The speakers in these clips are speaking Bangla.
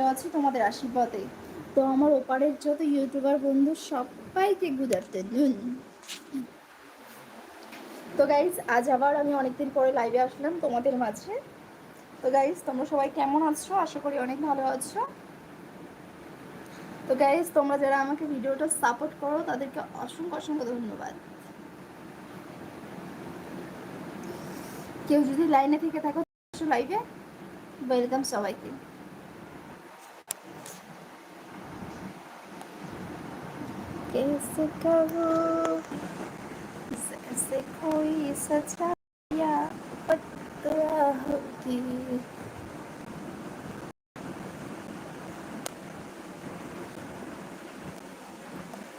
ভালো আছি তোমাদের আশীর্বাদে। তো আমার ওপারের যত ইউটিউবার বন্ধু, সবাইকে গুড আফটারনুন তো গাইজ আজ আবার আমি অনেকদিন পরে লাইভে আসলাম তোমাদের মাঝে। তো গাইজ তোমরা সবাই কেমন আছো? আশা করি অনেক ভালো আছো। তো গাইজ তোমরা যারা আমাকে ভিডিওটা সাপোর্ট করো, তাদেরকে অসংখ্য অসংখ্য ধন্যবাদ। কেউ যদি লাইনে থেকে থাকো লাইভে ওয়েলকাম সবাইকে। कैसे करो जैसे कोई सचाया पतरा होगी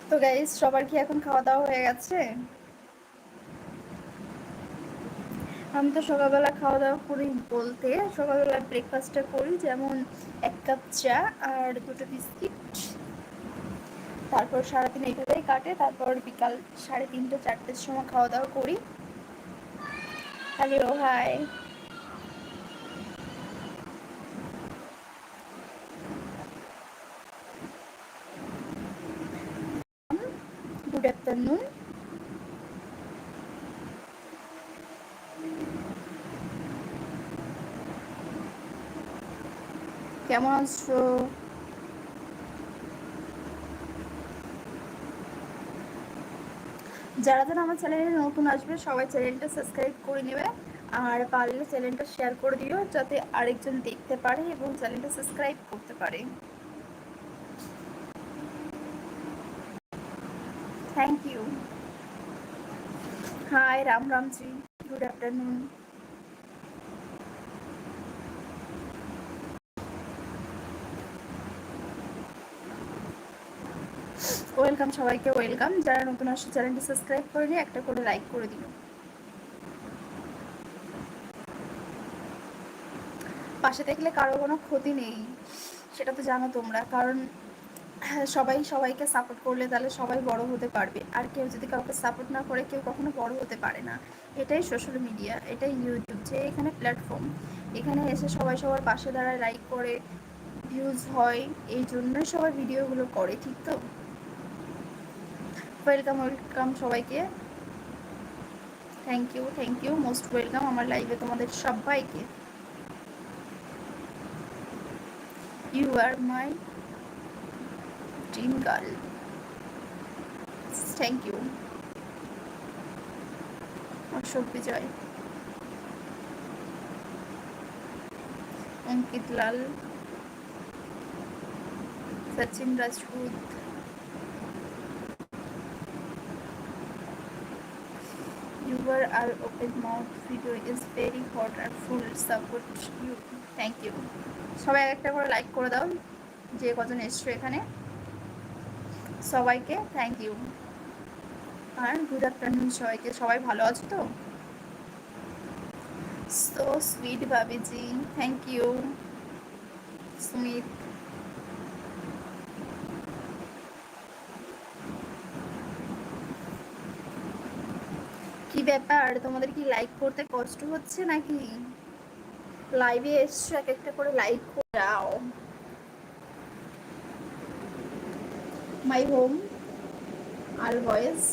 তো গাইস সবার কি এখন খাওয়া দাওয়া হয়ে গেছে আমি তো সকালবেলা খাওয়া দাওয়া করি বলতে সকালবেলা ব্রেকফাস্টটা করি যেমন এক কাপ চা আর দুটো বিস্কিট তারপর সারাদিন এইভাবেই কাটে। তারপর বিকাল সাড়ে তিনটে, চারটের সময় খাওয়া দাওয়া করি। হ্যালো হাই গুড আফটারনুন কেমন আছো? যারা যারা আমার চ্যানেলে নতুন আসবে, সবাই চ্যানেলটা সাবস্ক্রাইব করে নেবে। আর পারলে চ্যানেলটা শেয়ার করে দিও, যাতে আরেকজন দেখতে পারে এবং চ্যানেলটা সাবস্ক্রাইব করতে পারে। Thank you hi Ram Ramji good afternoon welcome সবাইকে ওয়েলকাম। যারা নতুন আসছে চ্যানেলটি সাবস্ক্রাইব করে নিয়ে একটা করে লাইক করে দিও। পাশে দেখলে কারও কোনো ক্ষতি নেই সেটা তো জানো তোমরা। কারণ হ্যাঁ, সবাই সবাইকে সাপোর্ট করলে তাহলে সবাই বড় হতে পারবে। আর কেউ যদি কাউকে সাপোর্ট না করে কেউ কখনো বড় হতে পারে না। এটাই সোশ্যাল মিডিয়া এটাই ইউটিউব যে এখানে প্ল্যাটফর্ম এখানে এসে সবাই সবার পাশে দাঁড়ায় লাইক করে ভিউজ হয় এই জন্যই সবাই ভিডিওগুলো করে ঠিক তো? ওয়েলকাম ওয়েলকাম সবাইকে। Thank you thank you most welcome আমার লাইভে তোমাদের সবাইকে। You are my dream girl thank you Ashok Bijoy. Ankit Lal. Sachin Rajput. Your our open mouth video is very hot and full support you. Thank you. সবাই একটা করে লাইক করে দাও, যে কজন এসছো এখানে। সবাইকে থ্যাংক ইউ আর গুড আফটারনুন সবাইকে। সবাই ভালো আছো তো? সো সুইট ভাবিজি থ্যাংক ইউ সুমিত। কি ব্যাপার? তোমাদের কি লাইক করতে কষ্ট হচ্ছে নাকি? লাইভে এসছো, এক একটা করে লাইক করে দাও মাই হোম আর ভয়েস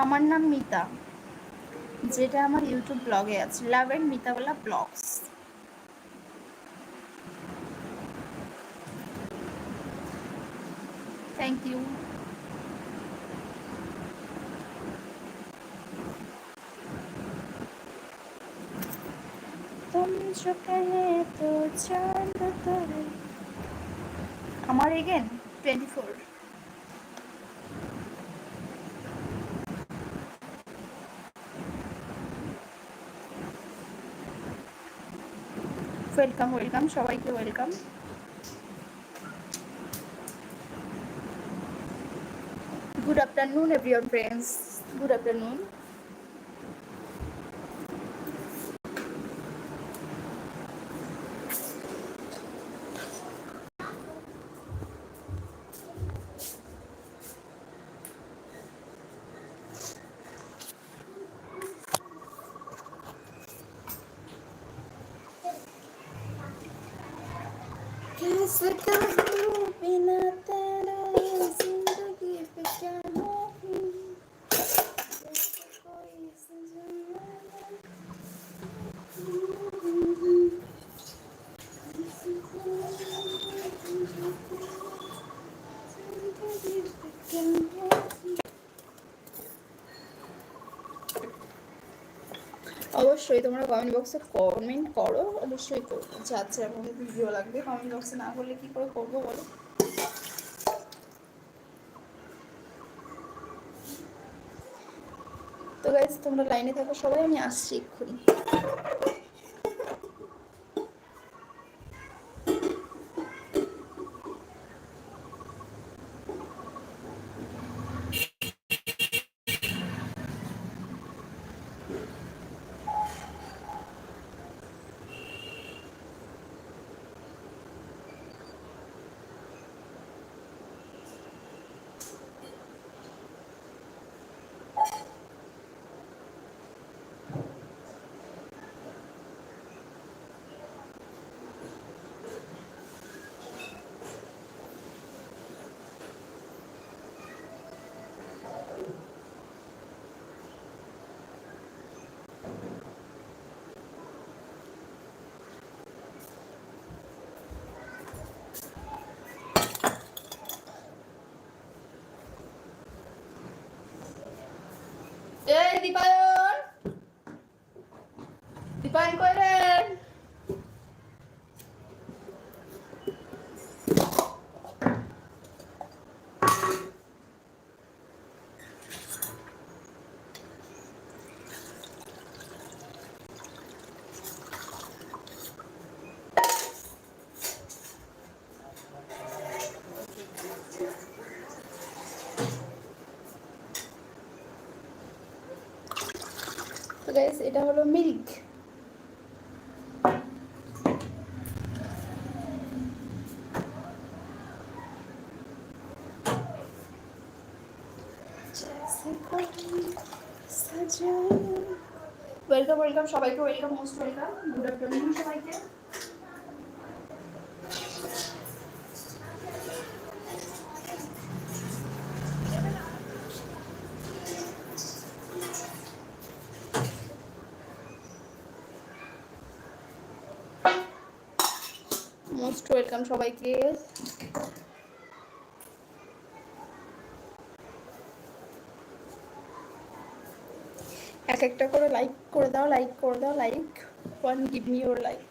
আমার নাম মিতা, যেটা আমার ইউটিউব ব্লগে আছে love and Mitawala vlogs thank you আমার again twenty four welcome welcome সবাইকে welcome good afternoon everyone friends. Good afternoon. Yes, because you've অবশ্যই তোমরা কমেন্ট বক্সে কমেন্ট করো, অবশ্যই করব। আচ্ছা এখন ভিডিও লাগবে। কমেন্ট বক্সে না করলে কি করে করব বলো? তো গাইজ তোমরা লাইনে থাকো সবাই, আমি আসছি এক্ষুনি এই দীপায়ন। দীপায়ন কইলেন তো গাইস এটা হলো মিল্ক ওয়েলকাম ওয়েলকাম সবাইকে welcome most welcome good afternoon সবাইকে। মোস্ট ওয়েলকাম সবাইকে। এক একটা করে লাইক করে দাও লাইক করে দাও like one give me your like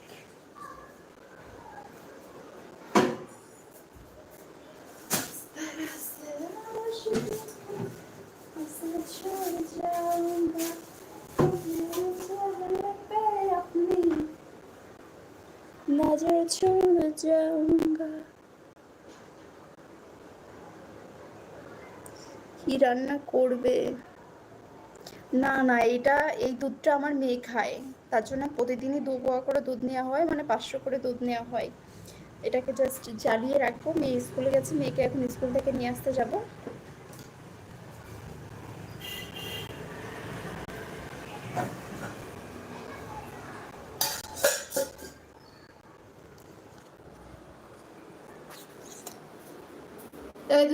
কি রান্না করবে? না না এটা এই দুধটা আমার মেয়ে খায়। তার জন্য প্রতিদিনই দু পোয়া করে দুধ নেওয়া হয় মানে পাঁচশো করে দুধ নেওয়া হয়। এটাকে জাস্ট জ্বালিয়ে রাখব। মেয়ে স্কুলে গেছে, মেয়েকে এখন স্কুল থেকে নিয়ে আসতে যাব। এই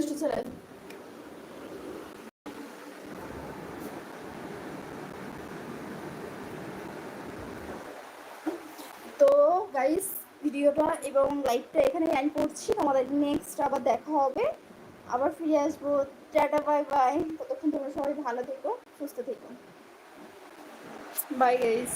তো গাইস ভিডিওটা এবং লাইভটা এখানে এন্ড করছি। তোমাদের নেক্সট আবার দেখা হবে। আবার ফিরে আসব। টাটা বাই বাই ততক্ষণ তোমরা সবাই ভালো থেকো, সুস্থ থেকো। Bye guys